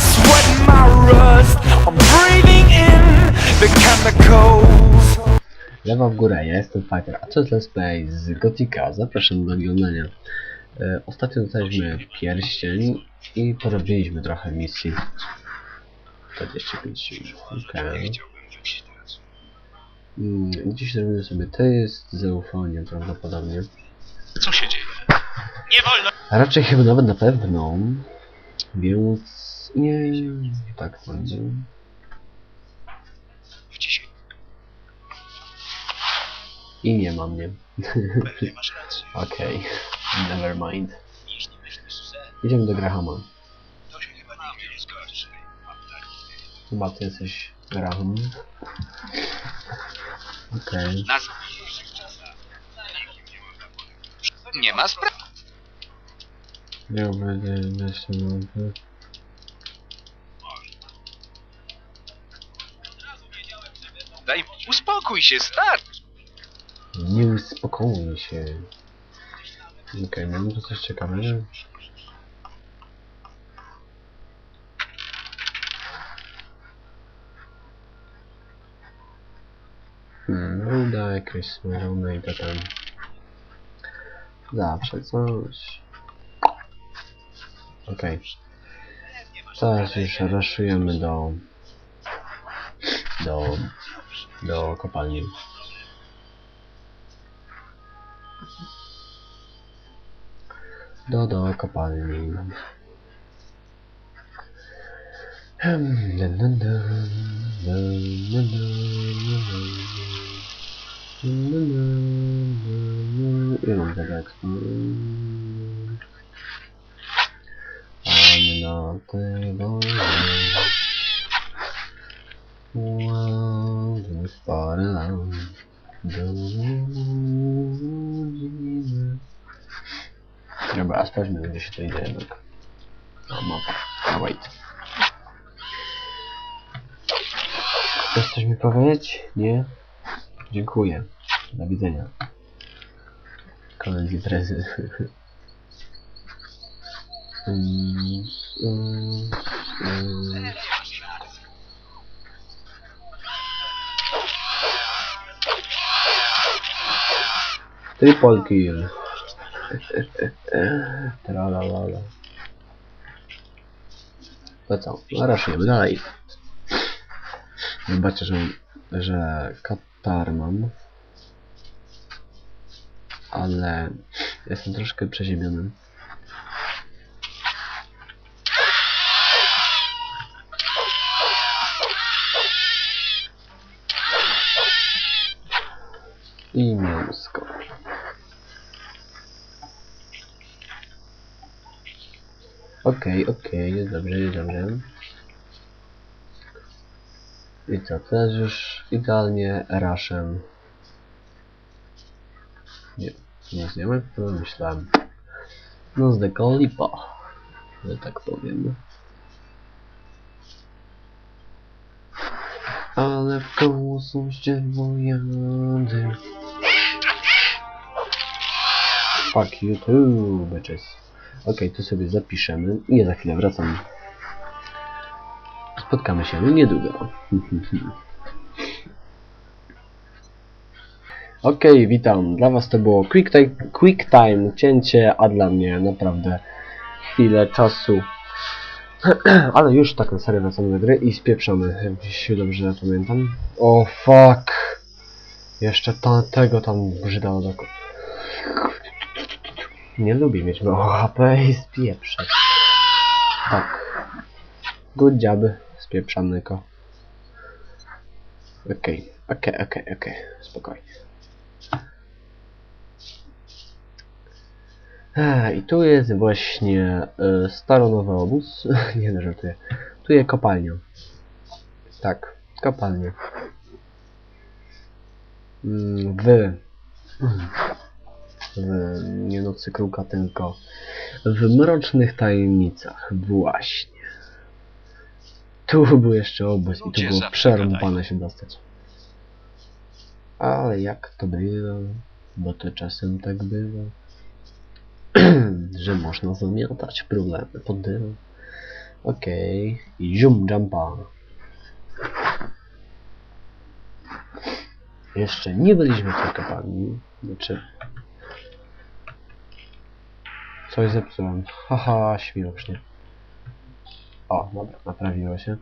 sweat and my rust. I'm breathing in the chemicals. Lewa w górę, ja jestem Fighter, a to jest Let's Play z Gotika, zapraszam do oglądania. E, ostatnio dostaliśmy pierścień i porobiliśmy trochę misji. 45 już, okej. Mm, dziś zrobimy sobie test z eufoniem prawdopodobnie. Co się dzieje? Nie wolno! A raczej chyba nawet na pewno. Więc nie tak będzie. W dzisiaj I nie ma mnie. pewnie masz rację. Okej, never mind. Jeśli myślisz, że Idziemy do Grahama. to się chyba nigdy nie skończy. Chyba ty jesteś Graham. Okej. Nas... Nie ma sprawy. Ja będę jeszcze nowy. Daj, uspokój się, start! Nie uspokój się. Okej, mamy tu coś ciekawego. Hmm, ruda, jakieś smażone i to tam. Zawsze coś. Okej. Teraz już raszujemy do... do... do kopalni. Do, do kopalni. Ем, блядь. I'm not the far alone. Dobra, sprawdźmy gdzie się to idzie jednak. O, mapa. A, wait. Chcesz coś mi powiedzieć? Nie? Dziękuję. Do widzenia. Koniec imprezy. Mm, mm. Triple kill. Tralalala. To co? No raszujemy dalej. Zobaczcie, że, że katar mam. Ale jestem troszkę przeziemiony. I Okej, okej, jest dobrze, jest dobrze. I co, teraz już idealnie raszem. Nie, nic nie ma, to myślałem. No zdekał lipa, że tak powiem. Ale w koło są ścierwojady. Fuck you too, bitches. Okej, to sobie zapiszemy ja za chwilę wracam. Spotkamy się niedługo. Okej, witam. Dla was to było quick time, quick time cięcie, a dla mnie naprawdę chwilę czasu. Ale już tak na serio wracamy do gry i spieprzamy, jeśli dobrze pamiętam. O fuck! Jeszcze tego tam brzydało do Nie lubię mieć mało HP i. Tak. Good job, spieprzamy go. Okej, okej, okej, okej, spokojnie. A, I tu jest właśnie y, staronowy obóz. Nie no, żartuję. Tu jest kopalnia. Tak, kopalnia. Mm, W. W nie nocy kruka, tylko w mrocznych tajemnicach. Właśnie. Tu był jeszcze obóz i tu było przerąbane się dostać. Ale jak to bywa, bo to czasem tak bywa, że można zamiatać problemy pod dywan. Okej. I zoom jumpa. Jeszcze nie byliśmy w kopalni. Znaczy... Coś zepsułem. Haha, śmiesznie. O, dobra, naprawiło się.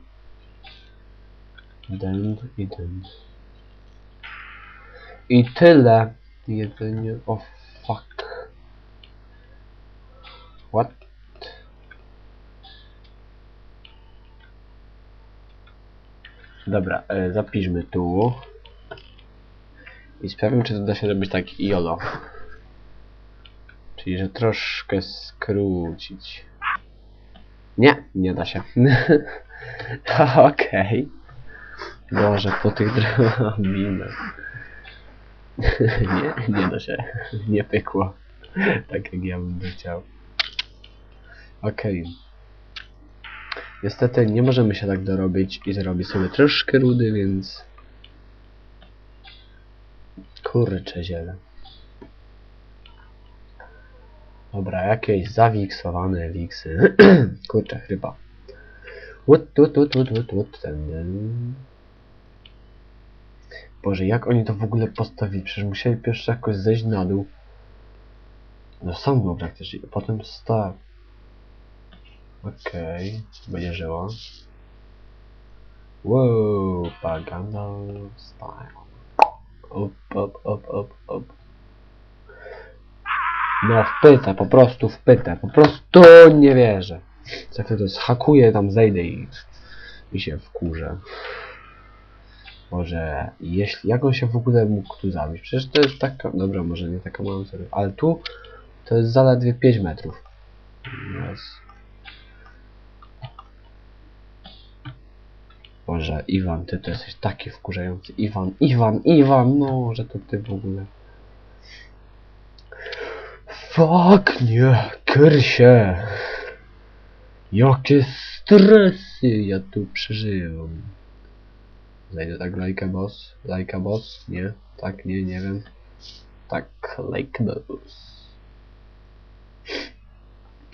Den i den. I tyle. Jedynie... O, fuck. What? Dobra, e, zapiszmy tu. I sprawdzę, czy to da się robić tak jolo. Czyli, że troszkę skrócić. Nie, nie da się. Okej. Może po tych drabinach. nie, nie da się. Nie pykło. Tak jak ja bym chciał. Okej. Niestety nie możemy się tak dorobić i zrobić sobie troszkę rudy, więc... Kurcze ziele. Dobra, jakieś zawiksowane wiksy. Kurczę, chyba. Tut, tut, tut, ten. Boże, jak oni to w ogóle postawili? Przecież musieli pierwszy jakoś zejść na dół. No sam był praktycznie. Potem stał. Okej, będzie żyło. Wow, Pagano style. Up, up, up, up, up. No wpytę, po prostu wpytę, po prostu nie wierzę. Za chwilę to zhakuję, tam zejdę i, i się wkurzę. Może jeśli, jak on się w ogóle mógł tu zabić? Przecież to jest taka, dobra, może nie taka mała serio, ale tu to jest zaledwie 5 metrów. Raz. Boże, Iwan, ty to jesteś taki wkurzający. Iwan, Iwan, Iwan, no, że to ty w ogóle. Fuck, nie, Krysie. Jakie stresy ja tu przeżyłem. Zajdę tak like a boss, like a boss, nie, tak, nie, nie wiem. Tak, like boss.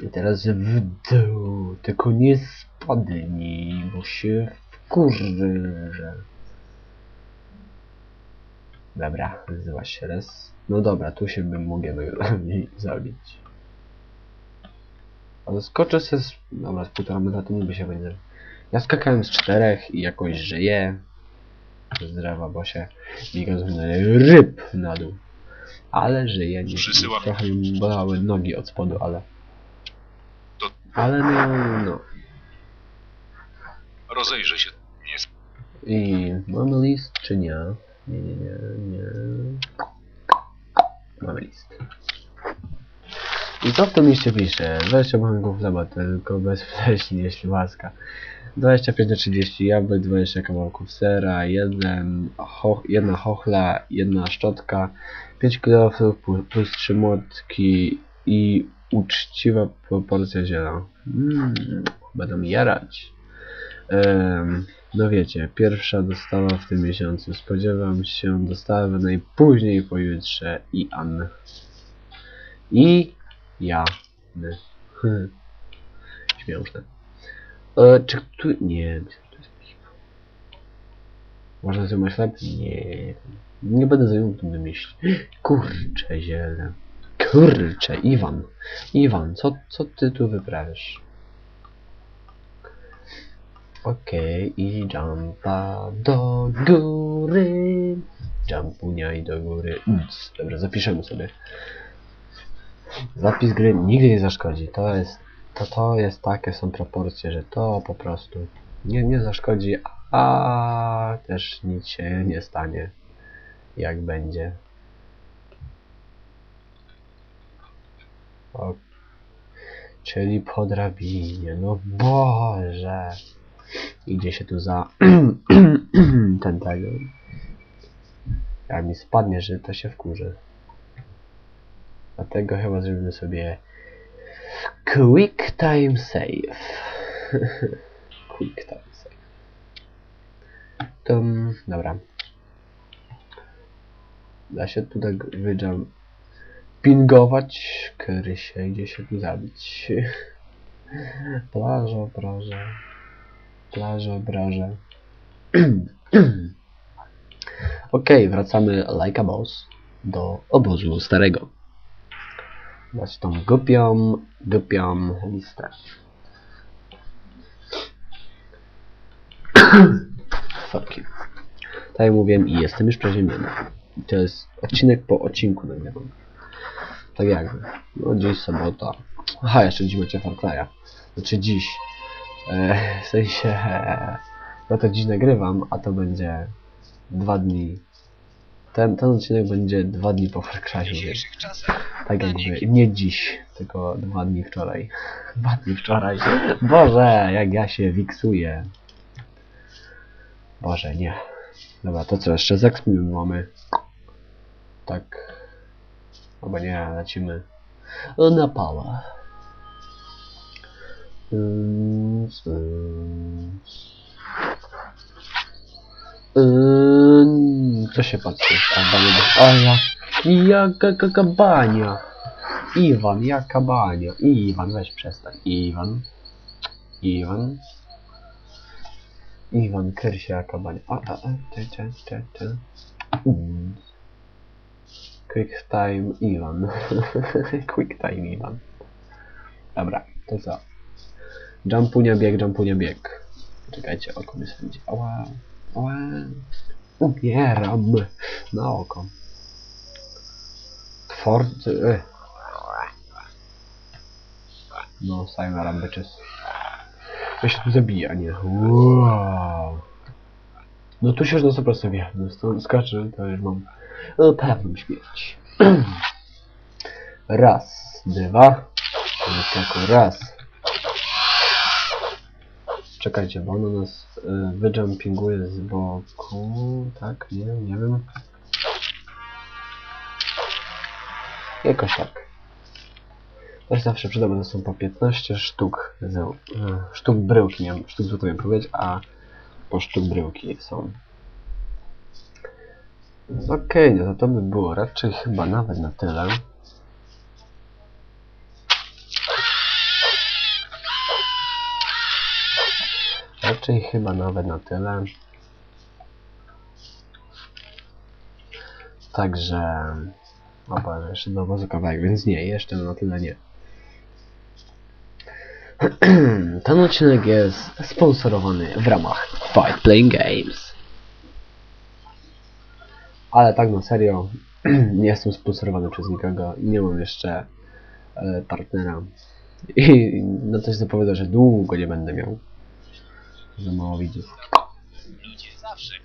I teraz w dół, tylko nie spadnij, bo się wkurzę. Dobra, nazywa się raz. No dobra, tu się bym mógł najlepiej zabić. Ale skoczę se z... Dobra, z półtora metra to niby się będzie... Ja skakałem z czterech i jakoś żyję. Z drzewa, bo się migam z ryb na dół. Ale żyję, nie Przysyłam. Trochę mi bolały nogi od spodu, ale... To- Ale no, no. Rozejrzę się. Nie I mamy list, czy nie? Nie, nie, nie, nie. Mamy list. I co w tym liście pisze? 20 błęków chleba, tylko bez wcześniej, jeśli łaska. 25 do 30 jabłek, 20 kawałków sera, jeden ho jedna chochla, jedna szczotka, 5 kg plus 3 młotki i uczciwa proporcja ziela. Mm, będą jarać. Em, no wiecie, pierwsza dostawa w tym miesiącu. Spodziewam się dostawy najpóźniej pojutrze i An. I ja. Śmieszne. E, czy tu... Nie, to jest piwo. Można zjemać chleb? Nie. Nie będę zajmował tym myśli. Kurcze ziele. Kurcze, Iwan. Iwan, co, co ty tu wyprawiasz? Okej, i jumpa do góry. Jumpunia i do góry. Uc, Dobra, zapiszemy sobie. Zapis gry nigdy nie zaszkodzi. To jest, to, to jest takie są proporcje, że to po prostu nie, nie zaszkodzi, a też nic się nie stanie, jak będzie. O, czyli po drabinie, no Boże. Idzie się tu za ten tego. Jak mi spadnie, że to się wkurzy. Dlatego chyba zrobimy sobie Quick Time Save. Quick Time Save. To, dobra. Da się tu tak wydżam pingować. Krysie idzie się tu zabić. Plaża, plaża. Plaża, plaża. Okej, wracamy like a boss do obozu starego. Dać tą głupią, głupią listę. Sorki. Tak jak mówiłem i jestem już przeziębiony. To jest odcinek po odcinku nagrywam. Tak jakby. No dziś sobota. Aha, jeszcze dziś macie Far Cry'a. Znaczy dziś. E, w sensie... No to dziś nagrywam, a to będzie dwa dni. Ten, ten odcinek będzie dwa dni po Far Cry'u, więc tak jakby nie dziś, tylko dwa dni wczoraj. Dwa dni wczoraj. Boże, jak ja się wiksuję. Boże, nie. Dobra, to co jeszcze? Z Exmium mamy. Tak. Albo nie, lecimy na pała. Ym, Co się patrzy? A, banie, a ja... Jaka jaka bania. Iwan, jaka bania. Iwan, weź przestań. Iwan. Iwan. Iwan, się jaka bania. A, a, a, ty, ty, ty, ty. Mm. Quick time Iwan. Quick time Iwan. Dobra, to co? Jumpunia bieg, jumpunia bieg. Czekajcie, oko mi sędzi. Ała, ała. Umieram na oko. Twórcy. e. No, Simon Rambeches. To się tu zabija, nie? Wow. No tu się już na 100% wie. No skaczę, to już mam no, pewną śmierć. Raz, dwa. Raz. Czekajcie, bo ona nas y, wyjumpinguje z boku. Tak, nie, nie wiem. Jakoś tak. Się zawsze to są po 15 sztuk z, e, sztuk bryłki, nie wiem, sztuk złota miałem powiedzieć, a po sztuk bryłki są. Okej, no to to by było raczej chyba nawet na tyle. Raczej chyba nawet na tyle. Także... Opa, jeszcze do wozu kawałek, więc nie, jeszcze na tyle nie. Ten odcinek jest sponsorowany w ramach Fight Playing Games. Ale tak na serio, nie jestem sponsorowany przez nikogo i nie mam jeszcze e, partnera. I no coś zapowiada, że długo nie będę miał. Za mało widzów.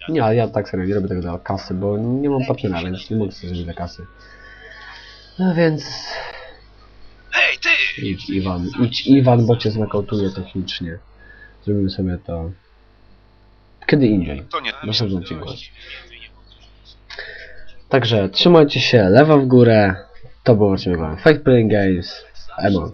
Nie, ale ja tak serio nie robię tego dla kasy, bo nie mam partnera, więc nie mogę sobie zrobić dla kasy. No więc Hej, ty! idź Iwan, idź Iwan, bo cię znokautuję technicznie. Zrobimy sobie to kiedy indziej. To nie W następnym odcinku. Także trzymajcie się, lewa w górę. To było odcinek Fight Playing Games. Emo.